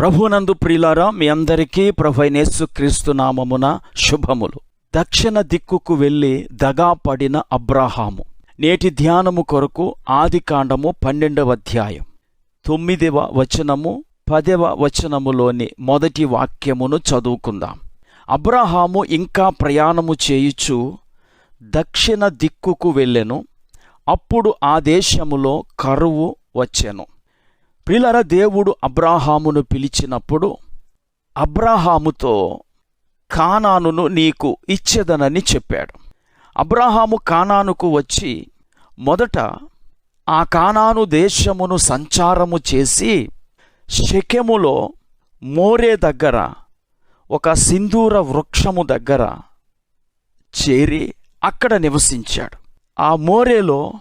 ప్రభునందు ప్రియులారా మీ అందరికీ ప్రభైనేసు క్రీస్తు నామమున శుభములు. దక్షిణ దిక్కుకు వెళ్ళి దగా పడిన అబ్రాహాము. నేటి ధ్యానము కొరకు ఆదికాండము పన్నెండవ అధ్యాయం. తొమ్మిదవ వచనము పదవ వచనములోని మొదటి వాక్యమును చదువుకుందాం. అబ్రాహాము ఇంకా ప్రయాణము చేయుచు దక్షిణ దిక్కుకు వెళ్ళెను. అప్పుడు ఆ దేశములో కరువు వచ్చెను. ప్రిలర దేవుడు అబ్రాహామును పిలిచినప్పుడు అబ్రాహాముతో కానానును నీకు ఇచ్చేదనని చెప్పాడు. అబ్రాహాము కానానుకు వచ్చి మొదట ఆ కానాను దేశమును సంచారము చేసి శకెములో మోరే దగ్గర ఒక సింధూర వృక్షము దగ్గర చేరి అక్కడ నివసించాడు. ఆ మోరేలో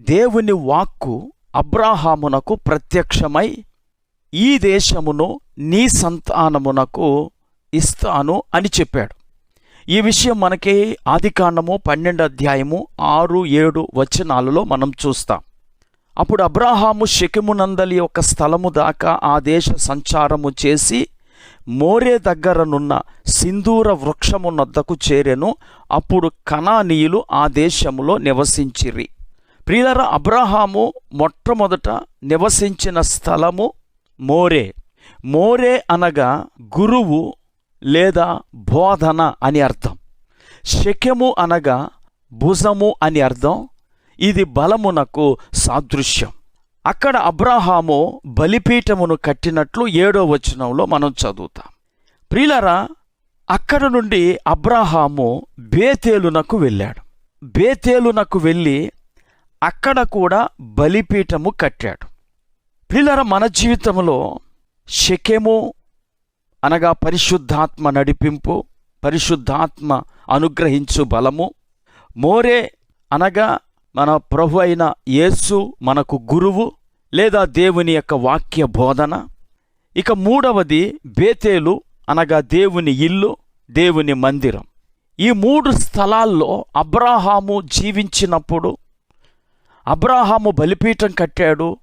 దేవుని వాక్కు అబ్రాహామునకు ప్రత్యక్షమై ఈ దేశమును నీ సంతానమునకు ఇస్తాను అని చెప్పాడు. ఈ విషయం మనకి ఆదికాండము పన్నెండు అధ్యాయము ఆరు ఏడు వచనాలలో మనం చూస్తాం. అప్పుడు అబ్రాహాము షెకెమునందలి ఒక స్థలము దాకా ఆ దేశ సంచారము చేసి మోరే దగ్గరనున్న సింధూర వృక్షమునొద్దకు చేరెను. అప్పుడు కణానీయులు ఆ దేశములో నివసించిరి. ప్రియులర అబ్రహాము మొట్టమొదట నివసించిన స్థలము మోరే. మోరే అనగా గురువు లేదా బోధన అని అర్థం. శక్యము అనగా భుజము అని అర్థం. ఇది బలమునకు సాదృశ్యం. అక్కడ అబ్రాహాము బలిపీఠమును కట్టినట్లు ఏడో వచనంలో మనం చదువుతాం. ప్రియులరా అక్కడ నుండి అబ్రాహాము బేతేలునకు వెళ్ళాడు. బేతేలునకు వెళ్ళి అక్కడ కూడా బలిపీఠము కట్టాడు. పిల్లర మన జీవితంలో శకెము అనగా పరిశుద్ధాత్మ నడిపింపు పరిశుద్ధాత్మ అనుగ్రహించు బలము మోరే అనగా మన ప్రభు అయిన యేసు మనకు గురువు లేదా దేవుని యొక్క వాక్య బోధన. ఇక మూడవది బేతేలు అనగా దేవుని ఇల్లు దేవుని మందిరం. ఈ మూడు స్థలాల్లో అబ్రాహాము జీవించినప్పుడు అబ్రాహాము బలిపీఠం కట్టాడు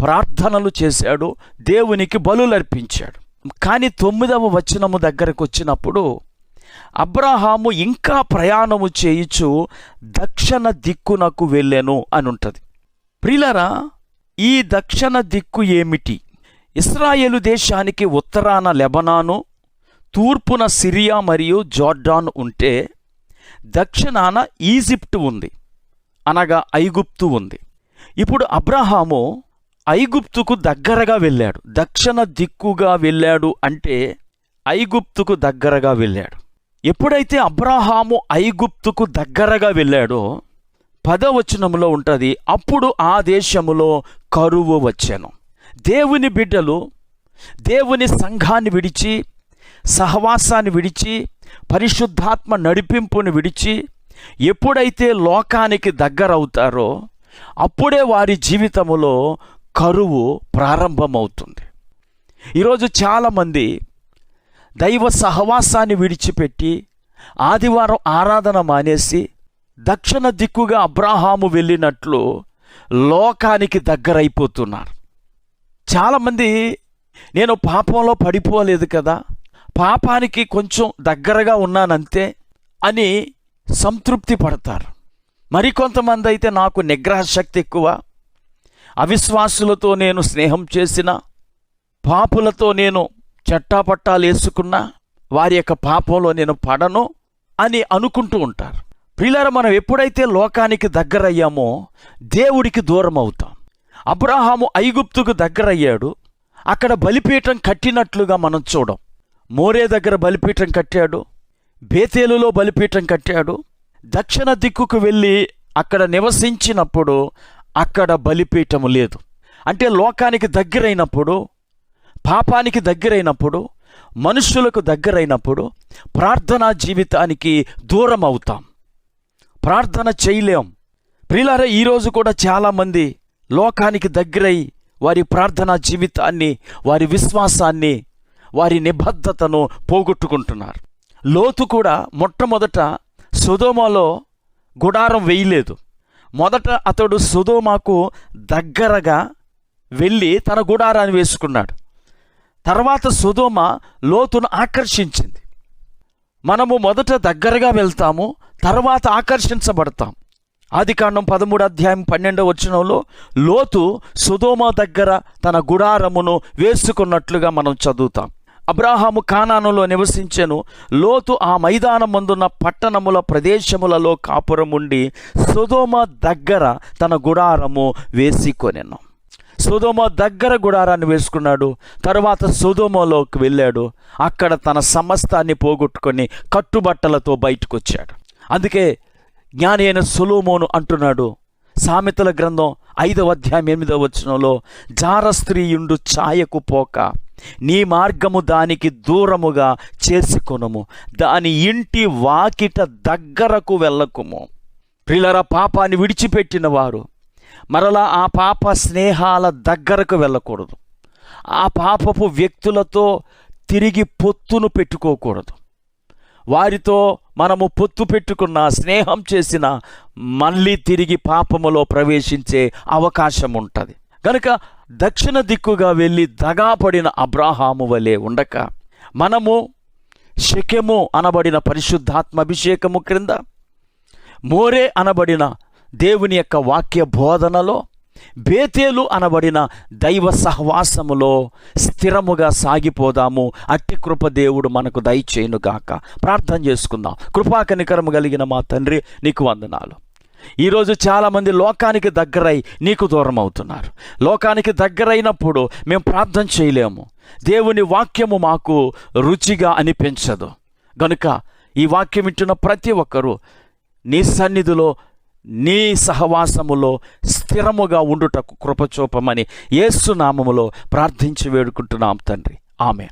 ప్రార్థనలు చేశాడు దేవునికి బలులర్పించాడు. కానీ తొమ్మిదవ వచనము దగ్గరకు వచ్చినప్పుడు అబ్రాహాము ఇంకా ప్రయాణము చేయుచు దక్షిణ దిక్కునకు వెళ్ళెను అని ఉంటుంది ప్రిలరా ఈ దక్షిణ దిక్కు ఏమిటి? ఇస్రాయేలు దేశానికి ఉత్తరాన లెబనాను తూర్పున సిరియా మరియు జార్డాన్ ఉంటే దక్షిణాన ఈజిప్ట్ ఉంది. అనగా ఐగుప్తు ఉంది. ఇప్పుడు అబ్రహాము ఐగుప్తుకు దగ్గరగా వెళ్ళాడు. దక్షిణ దిక్కుగా వెళ్ళాడు అంటే ఐగుప్తుకు దగ్గరగా వెళ్ళాడు. ఎప్పుడైతే అబ్రహాము ఐగుప్తుకు దగ్గరగా వెళ్ళాడో పదవచనములో ఉంటుంది అప్పుడు ఆ దేశములో కరువు వచ్చాను. దేవుని బిడ్డలు దేవుని సంఘాన్ని విడిచి సహవాసాన్ని విడిచి పరిశుద్ధాత్మ నడిపింపుని విడిచి ఎప్పుడైతే లోకానికి దగ్గరవుతారో అప్పుడే వారి జీవితములో కరువు ప్రారంభమవుతుంది. ఈరోజు చాలామంది దైవ సహవాసాన్ని విడిచిపెట్టి ఆదివారం ఆరాధన మానేసి దక్షిణ దిక్కుగా అబ్రాహాము వెళ్ళినట్లు లోకానికి దగ్గరైపోతున్నారు. చాలామంది నేను పాపంలో పడిపోలేదు కదా పాపానికి కొంచెం దగ్గరగా ఉన్నానంతే అని సంతృప్తి పడతారు. మరికొంతమంది అయితే నాకు నిగ్రహ శక్తి ఎక్కువ. అవిశ్వాసులతో నేను స్నేహం చేసిన పాపులతో నేను చట్టాపట్టాలు వేసుకున్నా వారి యొక్క పాపంలో నేను పడను అని అనుకుంటూ ఉంటారు. ప్రియులారా మనం ఎప్పుడైతే లోకానికి దగ్గరయ్యామో దేవుడికి దూరం అవుతాం అబ్రహాము ఐగుప్తుకు దగ్గరయ్యాడు. అక్కడ బలిపీఠం కట్టినట్లుగా మనం చూడం. మోరే దగ్గర బలిపీఠం కట్టాడు. బేతేలులో బలిపీఠం కట్టాడు. దక్షిణ దిక్కుకు వెళ్ళి అక్కడ నివసించినప్పుడు అక్కడ బలిపీఠము లేదు. అంటే లోకానికి దగ్గరైనప్పుడు పాపానికి దగ్గరైనప్పుడు మనుషులకు దగ్గరైనప్పుడు ప్రార్థనా జీవితానికి దూరం అవుతాం. ప్రార్థన చేయలేం. ప్రియులారా ఈరోజు కూడా చాలామంది లోకానికి దగ్గరై వారి ప్రార్థనా జీవితాన్ని వారి విశ్వాసాన్ని వారి నిబద్ధతను పోగొట్టుకుంటున్నారు. లోతు కూడా మొట్టమొదట సుధోమలో గుడారం వేయలేదు. మొదట అతడు సుధోమాకు దగ్గరగా వెళ్ళి తన గుడారాన్ని వేసుకున్నాడు. తర్వాత సుధోమ లోతును ఆకర్షించింది. మనము మొదట దగ్గరగా వెళ్తాము తర్వాత ఆకర్షించబడతాం ఆదికాండం పదమూడు అధ్యాయం పన్నెండవ వచనంలో లోతు సుధోమ దగ్గర తన గుడారమును వేసుకున్నట్లుగా మనం చదువుతాం. అబ్రాహాము కానానులో నివసించెను. లోతు ఆ మైదానం ముందున్న పట్టణముల ప్రదేశములలో కాపురం ఉండి సుధోమ దగ్గర తన గుడారము వేసికొనెను. సుధోమ దగ్గర గుడారాన్ని వేసుకున్నాడు. తర్వాత సుధోమలోకి వెళ్ళాడు. అక్కడ తన సమస్తాన్ని పోగొట్టుకొని కట్టుబట్టలతో బయటకు వచ్చాడు అందుకే జ్ఞాని అయిన సులోమోను అంటున్నాడు. సామెతల గ్రంథం ఐదవ అధ్యాయం ఎనిమిదవ వచనంలో జార స్త్రీయుండు ఛాయకు పోక నీ మార్గము దానికి దూరముగా చేసుకొనుము దాని ఇంటి వాకిట దగ్గరకు వెళ్ళకుము. ప్రిలర పాపాన్ని విడిచిపెట్టిన వారు మరలా ఆ పాప స్నేహాల దగ్గరకు వెళ్ళకూడదు. ఆ పాపపు వ్యక్తులతో తిరిగి పొత్తును పెట్టుకోకూడదు. వారితో మనము పొత్తు పెట్టుకున్న స్నేహం చేసిన మళ్ళీ తిరిగి పాపములో ప్రవేశించే అవకాశం ఉంటుంది గనుక దక్షిణ దిక్కుగా వెళ్ళి దగాపడిన అబ్రాహాము వలె ఉండక. మనము శకెము అనబడిన పరిశుద్ధాత్మ అభిషేకము క్రింద మోరే అనబడిన దేవుని యొక్క వాక్య బోధనలో బేతేలు అనబడిన దైవ సహవాసములో స్థిరముగా సాగిపోదాము. అట్టి కృప దేవుడు మనకు దయచేయునుగాక. ప్రార్థన చేసుకుందాం. కృపాకనికరము కలిగిన మా తండ్రి నీకు వందనాలు. ఈరోజు చాలామంది లోకానికి దగ్గరై నీకు దూరం అవుతున్నారు లోకానికి దగ్గరైనప్పుడు మేము ప్రార్థన చేయలేము. దేవుని వాక్యము మాకు రుచిగా అనిపించదు. గనుక ఈ వాక్యం ఇచ్చిన ప్రతి ఒక్కరూ నీ సన్నిధిలో నీ సహవాసములో స్థిరముగా ఉండుటకు కృపచూపమని యేసు నామములో ప్రార్థించి వేడుకుంటున్నాం తండ్రి. ఆమె